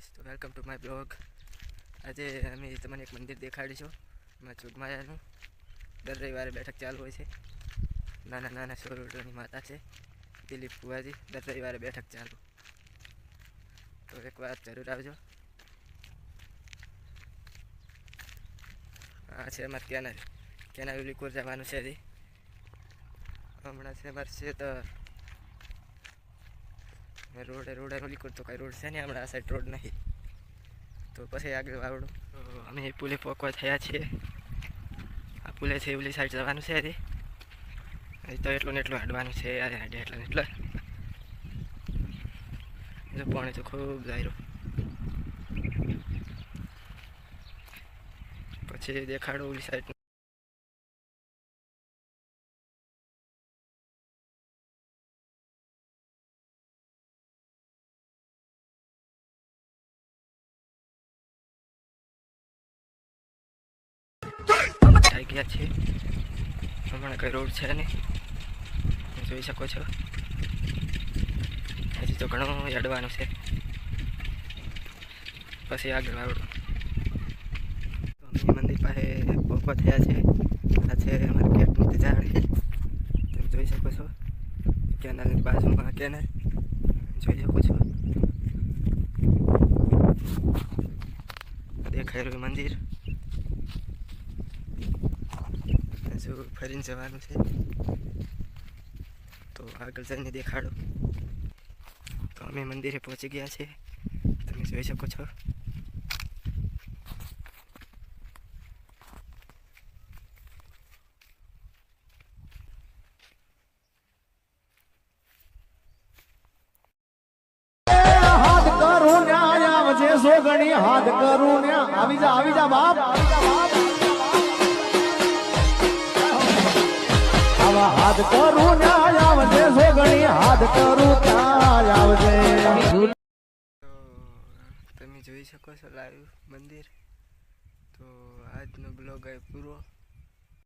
Guys તો welcome to my blog આજે અમે તમને એક મંદિર દેખાડીશું, એમાં ચુગમાયાનું દર રવિવારે બેઠક ચાલુ હોય છે. નાના નાના સોરડોની માતા છે, દિલીપ ફુવાજી દર રવિવારે બેઠક ચાલુ. તો એકવાર જરૂર આવજો. હા છે અમારે કેનાલ કેનાલ ઉલીકોર જવાનું છે હજી. હમણાં છે અમારે છે તો રોડે રોડે ઉલીકોર તો કઈ રોડ છે ને હમણાં, આ સાઈડ રોડ નહીં. તો પછી આગળ વાવડું. તો અમે પુલે પોકવા થયા છીએ. આ પુલે છે, ઓલી સાઈડ જવાનું છે હજી. હજી તો એટલું ને એટલું હાડવાનું છે યાર હાડે એટલું ને એટલું. જો પાણી તો ખૂબ જાય પછી દેખાડો ઓલી સાઈડ આવી ગયા છે. હમણાં કઈ રોડ છે ને જોઈ શકો છો. હજી તો ઘણું અડવાનું છે. પછી આગળ આવડું. અમે મંદિર પાસે પોપો થયા છે. આ છે અમારી ગેટની ઝાડ તમે જોઈ શકો છો. કેનાલની બાજુમાં કેનાલ. જોઈ શકો છો. દેખાય રહ્યું મંદિર. હજુ ફરીને જવાનું છે. તો આગળ જઈને દેખાડો. તો અમે મંદિરે પહોંચી ગયા છે. તમે જોઈ શકો છો. હાથ કરું ન્યા આવી જા આવી જા બાપ. હાથ કરું ન્યાય આવજે, સોગણી હાથ કરું ત્યાં આવજે. તમે જોઈ શકો છો લાઈવ મંદિર. તો આજનો બ્લોગ અહીં પૂરો.